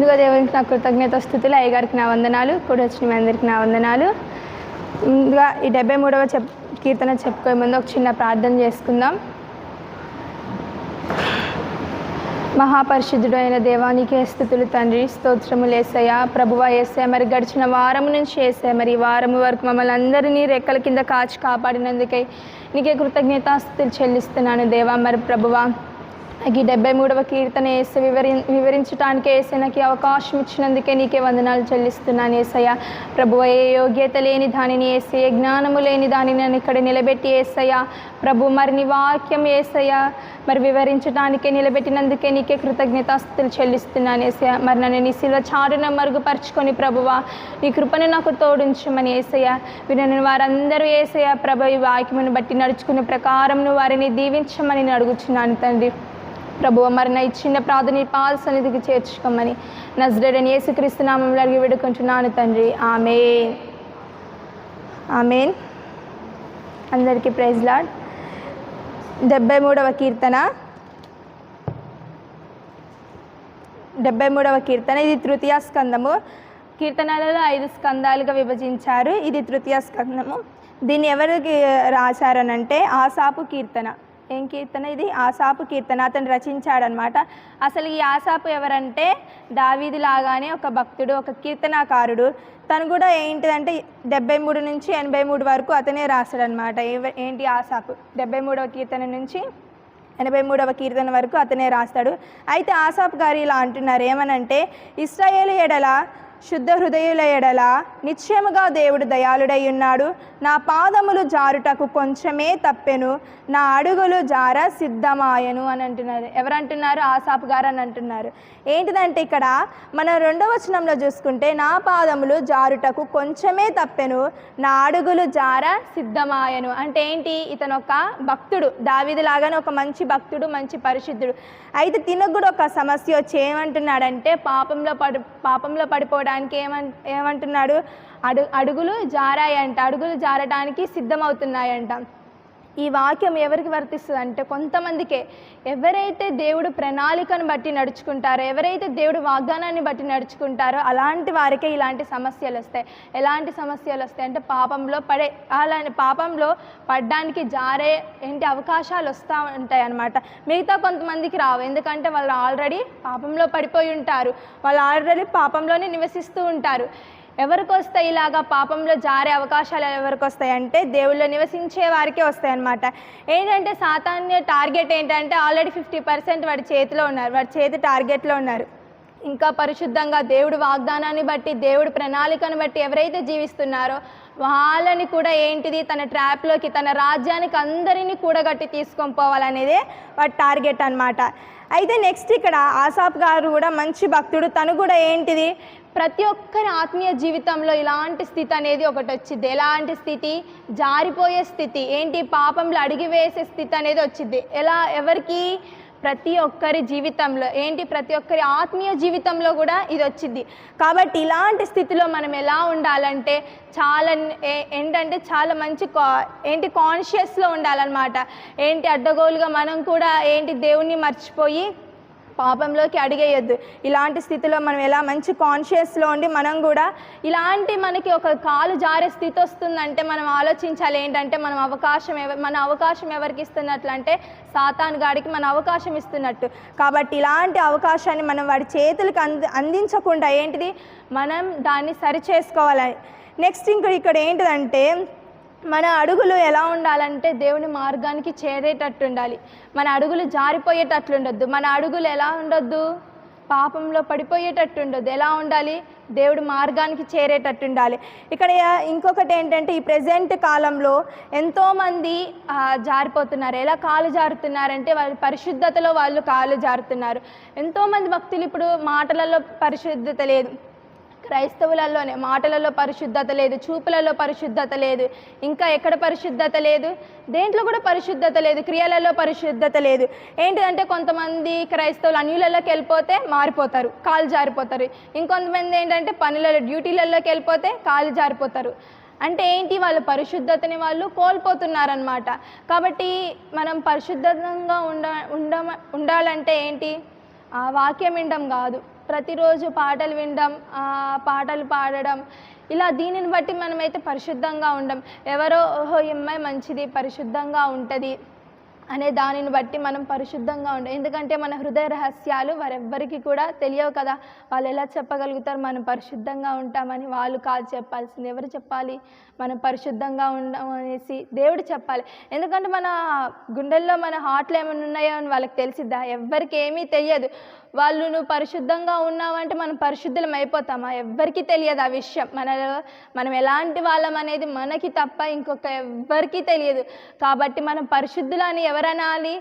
ముందుగా దేవునికి నా కృతజ్ఞత స్థుతులు అయ్యగారికి నా వందనాలు కూడా వచ్చిన మీ అందరికి నా వందనాలు. ముందుగా ఈ డెబ్బై మూడవ చెప్ కీర్తన చెప్పుకో ముందు ఒక చిన్న ప్రార్థన చేసుకుందాం. మహాపరిశుద్ధుడైన అయిన దేవానికి స్థుతులు తండ్రి స్తోత్రములు వేసాయా ప్రభువ వేసాయ మరి గడిచిన వారం నుంచి ఏసయ్య మరి ఈ వారం వరకు మమ్మల్ని అందరినీ రెక్కల కింద కాచి కాపాడినందుకై నీకే కృతజ్ఞతాస్థుతులు చెల్లిస్తున్నాను దేవా. మరి ప్రభువా నాకు ఈ డెబ్బై మూడవ కీర్తన వేసి వివరి వివరించడానికి వేసే నాకు ఈ అవకాశం ఇచ్చినందుకే నీకే వందనాలు చెల్లిస్తున్నాను ఏసయ్య. ప్రభు ఏ యోగ్యత లేని దానిని వేసి ఏ జ్ఞానము లేని దానిని నన్ను ఇక్కడ నిలబెట్టి ఏసయ్య. ప్రభు మరి నీ వాక్యం ఏసయ్య మరి వివరించడానికే నిలబెట్టినందుకే నీకే కృతజ్ఞతాస్తులు చెల్లిస్తున్నాను ఏసయ్య. మరి నన్ను నీ శిల చాటున మరుగుపరుచుకొని ప్రభువా నీ కృపను నాకు తోడించమని ఏసయ్య. వినని వారందరూ ఏసయ్య ప్రభు ఈ వాక్యమును బట్టి నడుచుకునే ప్రకారం వారిని దీవించమని నేను అడుగుచున్నాను తండ్రి. ప్రభువ మరి నా ఇచ్చిన ప్రార్థన పాద సన్నిధికి చేర్చుకోమని నజరేడని యేసుక్రీస్తు నామంలో అడిగి వేడుకుంటున్నాను తండ్రి. ఆమె ఆమెన్. అందరికీ ప్రైజ్ లాడ్. డెబ్బై మూడవ కీర్తన. డెబ్బై మూడవ కీర్తన. ఇది తృతీయ స్కందము. కీర్తనలలో ఐదు స్కందాలుగా విభజించారు. ఇది తృతీయ స్కందము. దీన్ని ఎవరికి రాశారనంటే ఆసాపు కీర్తన. ఏం కీర్తన ఇది? ఆసాపు కీర్తన అతను రచించాడనమాట. అసలు ఈ ఆసాపు ఎవరంటే దావీది లాగానే ఒక భక్తుడు ఒక కీర్తనాకారుడు. తను కూడా ఏంటిదంటే డెబ్బై మూడు నుంచి ఎనభై మూడు వరకు అతనే రాశాడనమాట. ఏంటి ఆసాపు? డెబ్బై మూడవ కీర్తన నుంచి ఎనభై మూడవ కీర్తన వరకు అతనే రాస్తాడు. అయితే ఆసాప్ గారు ఇలా అంటున్నారు ఏమనంటే ఇస్రాయేల్ ఎడల శుద్ధ హృదయుల ఎడల నిశ్చయముగా దేవుడు దయాళుడై ఉన్నాడు. నా పాదములు జారుటకు కొంచెమే తప్పెను. నా అడుగులు జార సిద్ధమాయను అని అంటున్నారు. ఎవరంటున్నారు? ఆసాపు గారు అని అంటున్నారు. ఏంటిదంటే ఇక్కడ మన రెండవ వచనంలో చూసుకుంటే నా పాదములు జారుటకు కొంచెమే తప్పెను. నా అడుగులు జార సిద్ధమాయను. అంటే ఏంటి? ఇతను ఒక భక్తుడు. దావిది లాగానే ఒక మంచి భక్తుడు మంచి పరిశుద్ధుడు. అయితే తినకు కూడా ఒక సమస్య వచ్చి ఏమంటున్నాడంటే పాపంలో పడి పాపంలో పడిపోవడం పడిపోవడానికి ఏమన్ ఏమంటున్నాడు? అడు అడుగులు జారాయంట. అడుగులు జారటానికి సిద్ధమవుతున్నాయంట. ఈ వాక్యం ఎవరికి వర్తిస్తుంది అంటే కొంతమందికే. ఎవరైతే దేవుడు ప్రణాళికను బట్టి నడుచుకుంటారో ఎవరైతే దేవుడు వాగ్దానాన్ని బట్టి నడుచుకుంటారో అలాంటి వారికే ఇలాంటి సమస్యలు వస్తాయి. ఎలాంటి సమస్యలు వస్తాయి అంటే పాపంలో పడే అలాంటి పాపంలో పడడానికి జారే ఏంటి అవకాశాలు వస్తూ ఉంటాయి అన్నమాట. మిగతా కొంతమందికి రావు. ఎందుకంటే వాళ్ళు ఆల్రెడీ పాపంలో పడిపోయి ఉంటారు. వాళ్ళు ఆల్రెడీ పాపంలోనే నివసిస్తూ ఉంటారు. ఎవరికి వస్తాయి ఇలాగా పాపంలో జారే అవకాశాలు ఎవరికి వస్తాయి అంటే దేవుళ్ళు నివసించే వారికే వస్తాయి అనమాట ఏంటంటే సాతాన్య టార్గెట్ ఏంటంటే ఆల్రెడీ ఫిఫ్టీ పర్సెంట్ వాడి చేతిలో ఉన్నారు వాడి చేతి టార్గెట్లో ఉన్నారు. ఇంకా పరిశుద్ధంగా దేవుడు వాగ్దానాన్ని బట్టి దేవుడు ప్రణాళికను బట్టి ఎవరైతే జీవిస్తున్నారో వాళ్ళని కూడా ఏంటిది తన ట్రాప్లోకి తన రాజ్యానికి అందరినీ కూడగట్టి తీసుకొని పోవాలనేదే వాడి టార్గెట్ అన్నమాట. అయితే నెక్స్ట్ ఇక్కడ ఆసాఫ్ గారు కూడా మంచి భక్తుడు. తను కూడా ఏంటిది? ప్రతి ఒక్కరి ఆత్మీయ జీవితంలో ఇలాంటి స్థితి అనేది ఒకటి వచ్చింది. ఎలాంటి స్థితి? జారిపోయే స్థితి. ఏంటి? పాపంలో అడిగి వేసే స్థితి అనేది వచ్చింది. ఎలా? ఎవరికి? ప్రతి ఒక్కరి జీవితంలో. ఏంటి? ప్రతి ఒక్కరి ఆత్మీయ జీవితంలో కూడా ఇది వచ్చింది. కాబట్టి ఇలాంటి స్థితిలో మనం ఎలా ఉండాలంటే చాలా ఏ- ఏంటంటే చాలా మంచి కా ఏంటి? కాన్షియస్లో ఉండాలన్నమాట. ఏంటి? అడ్డగోలుగా మనం కూడా ఏంటి? దేవుణ్ణి మర్చిపోయి పాపంలోకి అడిగేయొద్దు. ఇలాంటి స్థితిలో మనం ఎలా మంచి కాన్షియస్లో ఉండి మనం కూడా ఇలాంటి మనకి ఒక కాలు జారే స్థితి వస్తుందంటే మనం ఆలోచించాలి. ఏంటంటే మనం అవకాశం ఎవ మన అవకాశం ఎవరికి ఇస్తున్నట్లు అంటే సాతాను గాడికి మన అవకాశం ఇస్తున్నట్టు. కాబట్టి ఇలాంటి అవకాశాన్ని మనం వాడి చేతులకు అంది అందించకుండా ఏంటిది? మనం దాన్ని సరి చేసుకోవాలి. నెక్స్ట్ ఇంకా ఇక్కడ ఏంటిదంటే మన అడుగులు ఎలా ఉండాలంటే దేవుని మార్గానికి చేరేటట్టు ఉండాలి. మన అడుగులు జారిపోయేటట్లు ఉండొద్దు. మన అడుగులు ఎలా ఉండొద్దు? పాపంలో పడిపోయేటట్టు ఉండొద్దు. ఎలా ఉండాలి? దేవుడు మార్గానికి చేరేటట్టు ఉండాలి. ఇక్కడ ఇంకొకటి ఏంటంటే ఈ ప్రజెంట్ కాలంలో ఎంతోమంది జారిపోతున్నారు. ఎలా కాలు జారుతున్నారంటే వాళ్ళ పరిశుద్ధతలో వాళ్ళు కాలు జారుతున్నారు. ఎంతోమంది భక్తులు ఇప్పుడు మాటలలో పరిశుద్ధత లేదు. క్రైస్తవులలోనే మాటలలో పరిశుద్ధత లేదు చూపులలో పరిశుద్ధత లేదు ఇంకా ఎక్కడ పరిశుద్ధత లేదు? దేంట్లో కూడా పరిశుద్ధత లేదు క్రియలలో పరిశుద్ధత లేదు. ఏంటిదంటే కొంతమంది క్రైస్తవులు అన్యులలోకి వెళ్ళిపోతే మారిపోతారు కాలు జారిపోతారు. ఇంకొంతమంది ఏంటంటే పనులలో డ్యూటీలలోకి వెళ్ళిపోతే కాలు జారిపోతారు. అంటే ఏంటి? వాళ్ళ పరిశుద్ధతని వాళ్ళు కోల్పోతున్నారనమాట కాబట్టి మనం పరిశుద్ధంగా ఉండ ఉండ ఉండాలంటే ఏంటి? ఆ వాక్యం వినడం కాదు. ప్రతిరోజు పాటలు వినడం పాటలు పాడడం ఇలా దీనిని బట్టి మనమైతే పరిశుద్ధంగా ఉండం. ఎవరో ఓహో ఈ అమ్మాయి మంచిది పరిశుద్ధంగా ఉంటుంది. అనే దానిని బట్టి మనం పరిశుద్ధంగా ఉండం. ఎందుకంటే మన హృదయ రహస్యాలు వారెవ్వరికి కూడా తెలియవు కదా. వాళ్ళు ఎలా చెప్పగలుగుతారు? మనం పరిశుద్ధంగా ఉంటామని వాళ్ళు కాదు చెప్పాల్సింది. ఎవరు చెప్పాలి? మనం పరిశుద్ధంగా ఉండం అనేసి దేవుడు చెప్పాలి. ఎందుకంటే మన గుండెల్లో మన హార్ట్లో ఏమైనా ఉన్నాయో అని వాళ్ళకి తెలిసిద్దా? ఎవ్వరికి ఏమీ తెలియదు. వాళ్ళు నువ్వు పరిశుద్ధంగా ఉన్నావంటే మనం పరిశుద్ధులం అయిపోతామా? ఎవ్వరికీ తెలియదు ఆ విషయం. మన మనం ఎలాంటి వాళ్ళం అనేది మనకి తప్ప ఇంకొక ఎవ్వరికీ తెలియదు. కాబట్టి మనం పరిశుద్ధులని ఎవరనాలి?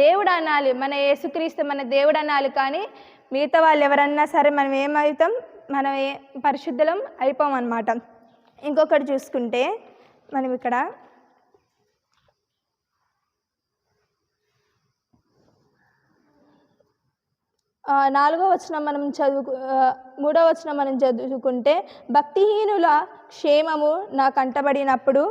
దేవుడు అనాలి మన యేసుక్రీస్తు మన దేవుడు అనాలి కానీ మిగతా వాళ్ళు ఎవరన్నా సరే మనం ఏమవుతాం? మనం ఏ పరిశుద్ధులం అయిపోమన్నమాట. ఇంకొకటి చూసుకుంటే మనం ఇక్కడ నాలుగో వచనం మనం చదువు మూడో వచనం మనం చదువుకుంటే భక్తిహీనుల క్షేమము నాకు కంటబడినప్పుడు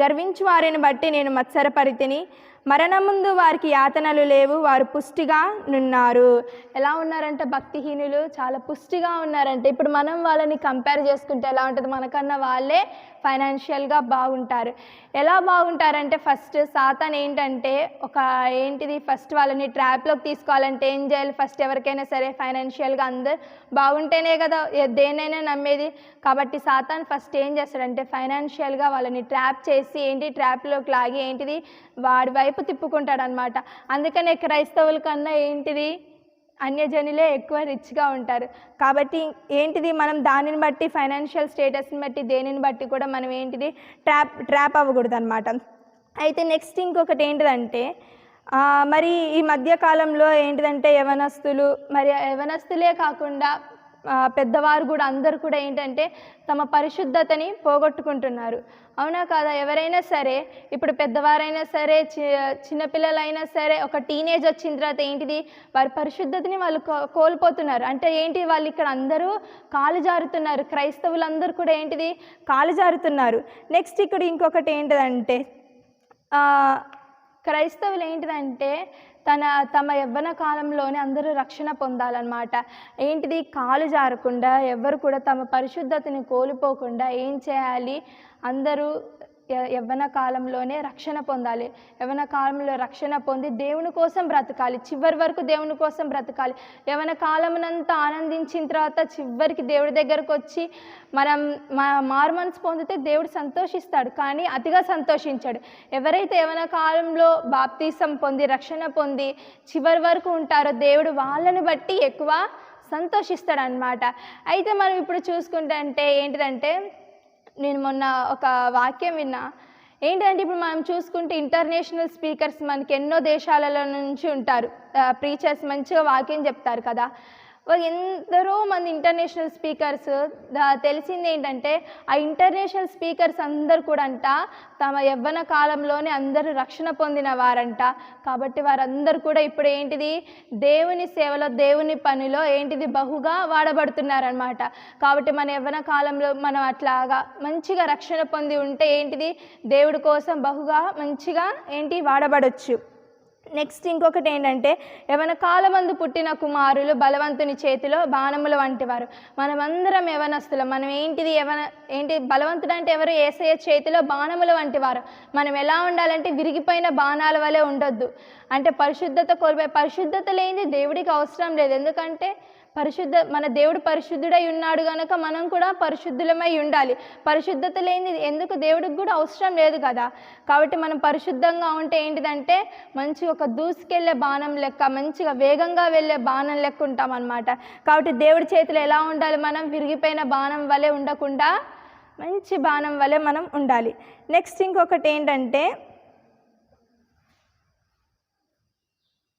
గర్వించు వారిని బట్టి నేను మత్సరపరితిని. మరణముందు వారికి యాతనలు లేవు వారు పుష్టిగా నున్నారు. ఎలా ఉన్నారంటే భక్తిహీనులు చాలా పుష్టిగా ఉన్నారంటే. ఇప్పుడు మనం వాళ్ళని కంపేర్ చేసుకుంటే ఎలా ఉంటుంది? మనకన్నా వాళ్ళే ఫైనాన్షియల్గా బాగుంటారు. ఎలా బాగుంటారంటే ఫస్ట్ సాతాన్ ఏంటంటే ఒక ఏంటిది ఫస్ట్ వాళ్ళని ట్రాప్లోకి తీసుకోవాలంటే ఏం చేయాలి? ఫస్ట్ ఎవరికైనా సరే ఫైనాన్షియల్గా అందరు బాగుంటేనే కదా దేనైనా దేన్నైనా నమ్మేది. కాబట్టి సాతాన్ ఫస్ట్ ఏం చేస్తాడంటే ఫైనాన్షియల్గా వాళ్ళని ట్రాప్ చేసి ఏంటి ట్రాప్లోకి లాగి ఏంటిది వాడి వైపు తిప్పుకుంటాడనమాట అందుకనే క్రైస్తవుల కన్నా ఏంటిది అన్యజనులే ఎక్కువ రిచ్గా ఉంటారు. కాబట్టి ఏంటిది మనం దానిని బట్టి ఫైనాన్షియల్ స్టేటస్ని బట్టి దేనిని బట్టి కూడా మనం ఏంటిది ట్రాప్ ట్రాప్ అవ్వకూడదు అనమాట అయితే నెక్స్ట్ ఇంకొకటి ఏంటిదంటే మరి ఈ మధ్యకాలంలో ఏంటిదంటే యవనస్తులు మరి యవనస్తులే కాకుండా పెద్దవారు కూడా అందరు కూడా ఏంటంటే తమ పరిశుద్ధతని పోగొట్టుకుంటున్నారు. అవునా కాదా? ఎవరైనా సరే ఇప్పుడు పెద్దవారైనా సరే చి చిన్నపిల్లలైనా సరే ఒక టీనేజ్ వచ్చిన తర్వాత ఏంటిది? వారి పరిశుద్ధతని వాళ్ళు కోల్పోతున్నారు. అంటే ఏంటి? వాళ్ళు ఇక్కడ అందరూ కాలు జారుతున్నారు. క్రైస్తవులందరూ కూడా ఏంటిది? కాలు జారుతున్నారు. నెక్స్ట్ ఇక్కడ ఇంకొకటి ఏంటిదంటే క్రైస్తవులు ఏంటిదంటే తన తమ యవ్వన కాలంలోనే అందరూ రక్షణ పొందాలన్నమాట. ఏంటిది? కాలు జారకుండా ఎవ్వరు కూడా తమ పరిశుద్ధతని కోల్పోకుండా ఏం చేయాలి? అందరూ యవ్వన కాలంలోనే రక్షణ పొందాలి. యవ్వన కాలంలో రక్షణ పొంది దేవుని కోసం బ్రతకాలి. చివరి వరకు దేవుని కోసం బ్రతకాలి. యవ్వన కాలమునంతా ఆనందించిన తర్వాత చివరికి దేవుడి దగ్గరకు వచ్చి మనం మా మార్మన్స్ పొందితే దేవుడు సంతోషిస్తాడు. కానీ అతిగా సంతోషించాడు. ఎవరైతే యవ్వన కాలంలో బాప్తీసం పొంది రక్షణ పొంది చివరి వరకు ఉంటారో దేవుడు వాళ్ళని బట్టి ఎక్కువ సంతోషిస్తాడు అనమాట అయితే మనం ఇప్పుడు చూసుకుంటే అంటే ఏంటిదంటే నేను మొన్న ఒక వాక్యం విన్నా. ఏంటంటే ఇప్పుడు మనం చూసుకుంటే ఇంటర్నేషనల్ స్పీకర్స్ మనకి ఎన్నో దేశాలలో నుంచి ఉంటారు. ప్రీచర్స్ మంచిగా వాక్యం చెప్తారు కదా. ఎందరో మంది ఇంటర్నేషనల్ స్పీకర్స్ తెలిసింది ఏంటంటే ఆ ఇంటర్నేషనల్ స్పీకర్స్ అందరు కూడా అంట తమ యవ్వన కాలంలోనే అందరూ రక్షణ పొందిన వారంట. కాబట్టి వారందరూ కూడా ఇప్పుడు ఏంటిది దేవుని సేవలో దేవుని పనిలో ఏంటిది బహుగా వాడబడుతున్నారనమాట కాబట్టి మన యవ్వన కాలంలో మనం అట్లాగా మంచిగా రక్షణ పొంది ఉంటే ఏంటిది దేవుడి కోసం బహుగా మంచిగా ఏంటి వాడబడచ్చు. నెక్స్ట్ ఇంకొకటి ఏంటంటే యవన కాలమందు పుట్టిన కుమారులు బలవంతుని చేతిలో బాణముల వంటివారు. మనమందరం యవనస్తులం. మనం ఏంటిది యవన ఏంటి బలవంతుడు అంటే ఎవరు? ఏసయ్య చేతిలో బాణముల వంటివారు. మనం ఎలా ఉండాలంటే విరిగిపోయిన బాణాల వలె ఉండొద్దు. అంటే పరిశుద్ధత కోల్పోయి పరిశుద్ధత లేనిది దేవుడికి అవసరం లేదు. ఎందుకంటే పరిశుద్ధ మన దేవుడు పరిశుద్ధుడై ఉన్నాడు కనుక మనం కూడా పరిశుద్ధులమై ఉండాలి. పరిశుద్ధత లేనిది ఎందుకు? దేవుడికి కూడా అవసరం లేదు కదా. కాబట్టి మనం పరిశుద్ధంగా ఉంటే ఏంటిదంటే మంచి ఒక దూసుకెళ్ళే బాణం లెక్క మంచిగా వేగంగా వెళ్ళే బాణం లెక్క ఉంటాం అనమాట కాబట్టి దేవుడి చేతిలో ఎలా ఉండాలి మనం? విరిగిపోయిన బాణం వలె ఉండకుండా మంచి బాణం వలె మనం ఉండాలి. నెక్స్ట్ ఇంకొకటి ఏంటంటే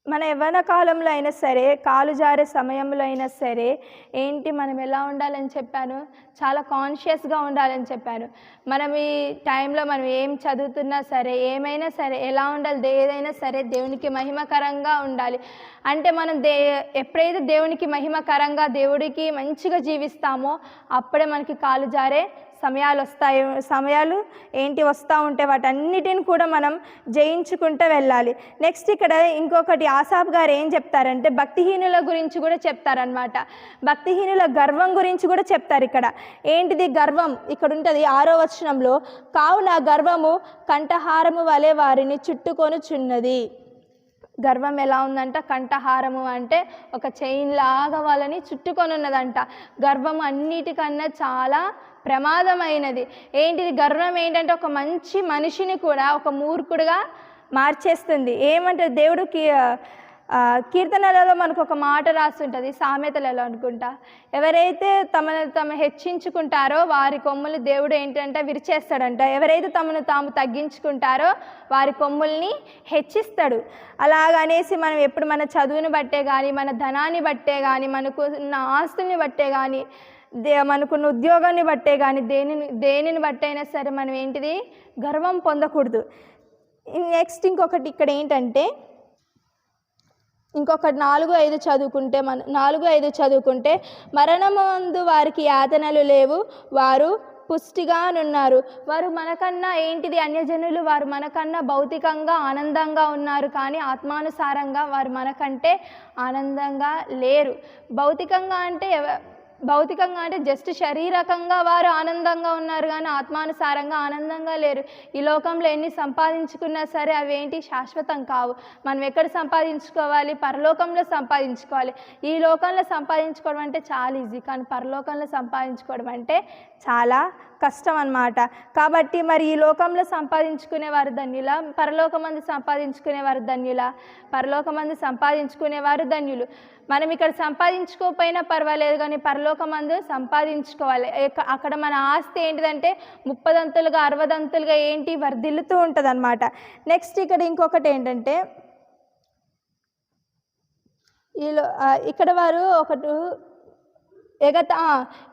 మన యవ్వన కాలంలో అయినా సరే కాలు జారే సమయంలో అయినా సరే ఏంటి మనం ఎలా ఉండాలని చెప్పాను చాలా కాన్షియస్గా ఉండాలని చెప్పాను మనం ఈ టైంలో మనం ఏం చదువుతున్నా సరే ఏమైనా సరే ఎలా ఉండాలి? దే- ఏదైనా సరే దేవునికి మహిమకరంగా ఉండాలి. అంటే మనం దే ఎప్పుడైతే దేవునికి మహిమకరంగా దేవుడికి మంచిగా జీవిస్తామో అప్పుడే మనకి కాలు జారే సమయాలు వస్తాయి సమయాలు ఏంటి వస్తూ ఉంటే వాటన్నిటిని కూడా మనం జయించుకుంటూ వెళ్ళాలి. నెక్స్ట్ ఇక్కడ ఇంకొకటి ఆసాబ్ గారు ఏం చెప్తారంటే భక్తిహీనుల గురించి కూడా చెప్తారనమాట భక్తిహీనుల గర్వం గురించి కూడా చెప్తారు ఇక్కడ. ఏంటిది గర్వం? ఇక్కడ ఉంటుంది ఆరో వచనంలో కావున గర్వము కంఠహారము వలె వారిని చుట్టుకొనుచున్నది. గర్వం ఎలా ఉందంట? కంఠహారము అంటే ఒక చైన్ లాగా వాళ్ళని చుట్టుకొని ఉన్నదంట. గర్వం అన్నిటికన్నా చాలా ప్రమాదమైనది. ఏంటిది? గర్వం ఏంటంటే ఒక మంచి మనిషిని కూడా ఒక మూర్ఖుడుగా మార్చేస్తుంది. ఏమంటే దేవుడికి కీర్తనలలో మనకు ఒక మాట రాస్తుంటుంది సామెతలలో అనుకుంటా. ఎవరైతే తమను తమ హెచ్చించుకుంటారో వారి కొమ్ములు దేవుడు ఏంటంటే విరిచేస్తాడంట. ఎవరైతే తమను తాము తగ్గించుకుంటారో వారి కొమ్ముల్ని హెచ్చిస్తాడు. అలాగనేసి మనం ఎప్పుడు మన చదువుని బట్టే కానీ మన ధనాన్ని బట్టే కానీ మనకు ఉన్న ఆస్తుల్ని బట్టే కానీ దే మనకున్న ఉద్యోగాన్ని బట్టే కానీ దేనిని దేనిని బట్టైనా సరే మనం ఏంటిది? గర్వం పొందకూడదు. నెక్స్ట్ ఇంకొకటి ఇక్కడ ఏంటంటే ఇంకొకటి నాలుగు ఐదు చదువుకుంటే మన నాలుగు ఐదు చదువుకుంటే మరణమందు వారికి యాతనలు లేవు. వారు పుష్టిగానున్నారు. వారు మనకన్నా ఏంటిది? అన్యజనులు వారు మనకన్నా భౌతికంగా ఆనందంగా ఉన్నారు. కానీ ఆత్మానుసారంగా వారు మనకంటే ఆనందంగా లేరు. భౌతికంగా అంటే ఎవ- భౌతికంగా అంటే జస్ట్ శారీరకంగా వారు ఆనందంగా ఉన్నారు కానీ ఆత్మానుసారంగా ఆనందంగా లేరు. ఈ లోకంలో ఎన్ని సంపాదించుకున్నా సరే అవేంటి? శాశ్వతం కావు. మనం ఎక్కడ సంపాదించుకోవాలి? పరలోకంలో సంపాదించుకోవాలి. ఈ లోకంలో సంపాదించుకోవడం అంటే చాలా ఈజీ కానీ పరలోకంలో సంపాదించుకోవడం అంటే చాలా కష్టం అన్నమాట కాబట్టి మరి ఈ లోకంలో సంపాదించుకునేవారు ధన్యుల? పరలోకమంది సంపాదించుకునేవారు ధన్యుల? పరలోకమంది సంపాదించుకునేవారు ధన్యులు. మనం ఇక్కడ సంపాదించుకోకపోయినా పర్వాలేదు కానీ పరలోకమందు సంపాదించుకోవాలి. అక్కడ మన ఆస్తి ఏంటిదంటే ముప్పదంతులుగా అరవదంతులుగా ఏంటి వర్ధిల్లుతూ ఉంటుంది అనమాట నెక్స్ట్ ఇక్కడ ఇంకొకటి ఏంటంటే ఈలో ఇక్కడ వారు ఒకటి ఎగత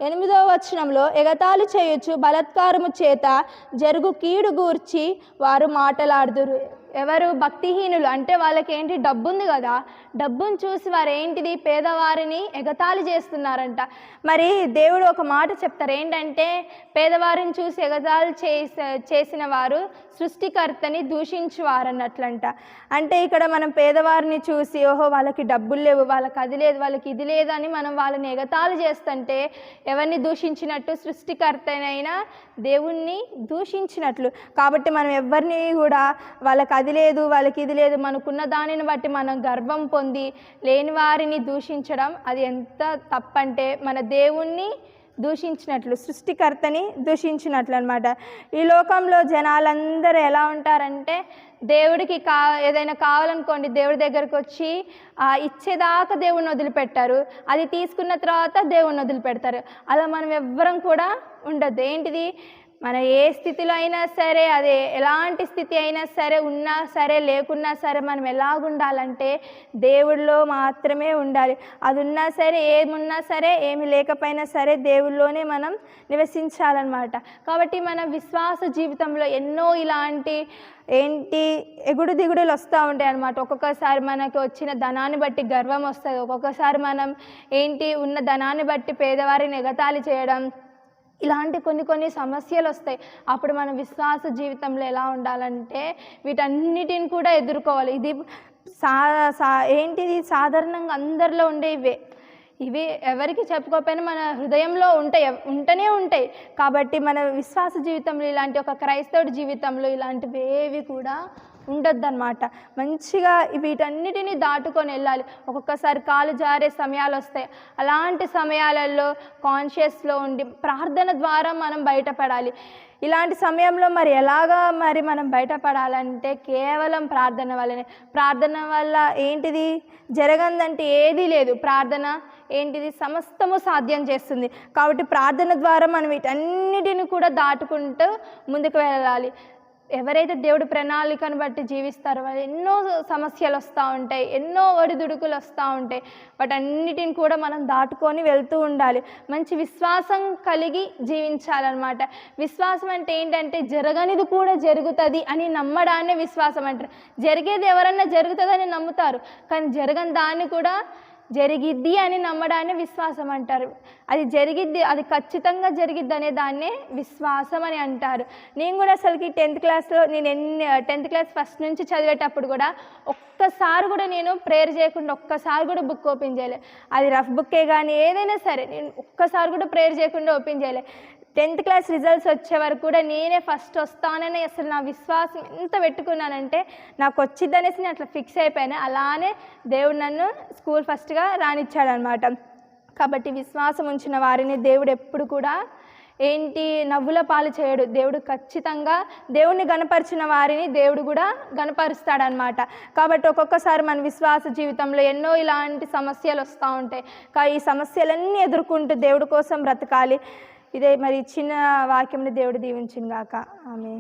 ఎనిమిదవ వచనంలో ఎగతాళి చేయొచ్చు బలత్కారము చేత జరుగు కీడు గూర్చి వారు మాటలాడుదురు. ఎవరు భక్తిహీనులు? అంటే వాళ్ళకి ఏంటి డబ్బు ఉంది కదా. డబ్బును చూసి వారు ఏంటిది పేదవారిని ఎగతాళి చేస్తున్నారంట. మరి దేవుడు ఒక మాట చెప్తారు. ఏంటంటే పేదవారిని చూసి ఎగతాళి చేసే చేసిన వారు సృష్టికర్తని దూషించువారు అన్నట్లంట అంటే ఇక్కడ మనం పేదవారిని చూసి ఓహో వాళ్ళకి డబ్బులు లేవు వాళ్ళకి అది లేదు వాళ్ళకి ఇది లేదని మనం వాళ్ళని ఎగతాళి చేస్తుంటే ఎవరిని దూషించినట్టు? సృష్టికర్తనైనా దేవుణ్ణి దూషించినట్లు. కాబట్టి మనం ఎవరిని కూడా వాళ్ళకి అది లేదు వాళ్ళకి ఇది లేదు మనకున్న దానిని బట్టి మనం గర్వం పొంది లేని వారిని దూషించడం అది ఎంత తప్పంటే మన దేవుణ్ణి దూషించినట్లు సృష్టికర్తని దూషించినట్లు అనమాట ఈ లోకంలో జనాలందరూ ఎలా ఉంటారంటే దేవుడికి కా ఏదైనా కావాలనుకోండి దేవుడి దగ్గరకు వచ్చి ఆ, ఇచ్చేదాకా దేవుణ్ణి వదిలిపెట్టారు. అది తీసుకున్న తర్వాత దేవుణ్ణి వదిలిపెడతారు. అలా మనం ఎవ్వరం కూడా ఉండద్దు. ఏంటిది? మన ఏ స్థితిలో అయినా సరే అదే ఎలాంటి స్థితి అయినా సరే ఉన్నా సరే లేకున్నా సరే మనం ఎలాగుండాలంటే దేవుడిలో మాత్రమే ఉండాలి. అది ఉన్నా సరే ఏమున్నా సరే ఏమి లేకపోయినా సరే దేవుళ్ళోనే మనం నివసించాలన్నమాట. కాబట్టి మన విశ్వాస జీవితంలో ఎన్నో ఇలాంటి ఏంటి ఎగుడు దిగుడులు వస్తూ ఉంటాయి అన్నమాట. ఒక్కొక్కసారి మనకు వచ్చిన ధనాన్ని బట్టి గర్వం వస్తుంది. ఒక్కొక్కసారి మనం ఏంటి ఉన్న ధనాన్ని బట్టి పేదవారిని ఎగతాళి చేయడం ఇలాంటి కొన్ని కొన్ని సమస్యలు వస్తాయి. అప్పుడు మన విశ్వాస జీవితంలో ఎలా ఉండాలంటే వీటన్నిటిని కూడా ఎదుర్కోవాలి. ఇది సా సా ఏంటిది? సాధారణంగా అందరిలో ఉండే ఇవే. ఇవి ఎవరికి చెప్పుకోకపోయినా మన హృదయంలో ఉంటాయి. ఉంటూనే ఉంటాయి. కాబట్టి మన విశ్వాస జీవితంలో ఇలాంటి ఒక క్రైస్తవుడి జీవితంలో ఇలాంటివి ఏవి కూడా ఉండొద్దన్నమాట. మంచిగా వీటన్నిటిని దాటుకొని వెళ్ళాలి. ఒక్కొక్కసారి కాలు జారే సమయాలు వస్తాయి అలాంటి సమయాలలో కాన్షియస్లో ఉండి ప్రార్థన ద్వారా మనం బయటపడాలి. ఇలాంటి సమయంలో మరి ఎలాగా మరి మనం బయటపడాలంటే కేవలం ప్రార్థన వల్లనే. ప్రార్థన వల్ల ఏంటిది? జరగందంటే ఏదీ లేదు. ప్రార్థన ఏంటిది? సమస్తము సాధ్యం చేస్తుంది. కాబట్టి ప్రార్థన ద్వారా మనం వీటన్నిటిని కూడా దాటుకుంటూ ముందుకు వెళ్ళాలి. ఎవరైతే దేవుడి ప్రణాళికను బట్టి జీవిస్తారో వాళ్ళు ఎన్నో సమస్యలు వస్తూ ఉంటాయి ఎన్నో ఒడిదుడుకులు వస్తూ ఉంటాయి. వాటన్నిటిని కూడా మనం దాటుకొని వెళ్తూ ఉండాలి. మంచి విశ్వాసం కలిగి జీవించాలన్నమాట. విశ్వాసం అంటే ఏంటంటే జరగనిది కూడా జరుగుతుంది అని నమ్మడాన్నే విశ్వాసం అంటారు. జరిగేది ఎవరన్నా జరుగుతుందని నమ్ముతారు. కానీ జరగని దాన్ని కూడా జరిగిద్ది అని నమ్మడాన్ని విశ్వాసం అంటారు. అది జరిగిద్ది అది ఖచ్చితంగా జరిగిద్ది అనే దాన్నే విశ్వాసం అని అంటారు. నేను కూడా అసలుకి టెన్త్ క్లాస్లో నేను ఎన్ని టెన్త్ క్లాస్ ఫస్ట్ నుంచి చదివేటప్పుడు కూడా ఒక్కసారి కూడా నేను ప్రేయర్ చేయకుండా ఒక్కసారి కూడా బుక్ ఓపెన్ చేయలే. అది రఫ్ బుక్కే కానీ ఏదైనా సరే నేను ఒక్కసారి కూడా ప్రేయర్ చేయకుండా ఓపెన్ చేయలే. టెన్త్ క్లాస్ రిజల్ట్స్ వచ్చే వరకు కూడా నేనే ఫస్ట్ వస్తానని అసలు నా విశ్వాసం ఎంత పెట్టుకున్నానంటే నాకు వచ్చిద్దనేసి నేను అట్లా ఫిక్స్ అయిపోయాను. అలానే దేవుడు నన్ను స్కూల్ ఫస్ట్గా రానిచ్చాడనమాట. కాబట్టి విశ్వాసం ఉంచిన వారిని దేవుడు ఎప్పుడు కూడా ఏంటి నవ్వుల పాలు చేయడు. దేవుడు ఖచ్చితంగా దేవుణ్ణి గనపరిచిన వారిని దేవుడు కూడా గనపరుస్తాడనమాట కాబట్టి ఒక్కొక్కసారి మన విశ్వాస జీవితంలో ఎన్నో ఇలాంటి సమస్యలు వస్తూ ఉంటాయి. కా ఈ సమస్యలన్నీ ఎదుర్కొంటూ దేవుడి కోసం బ్రతకాలి. ఇదే మరి చిన్న వాక్యంని దేవుడు దీవించింది గాక ఆమె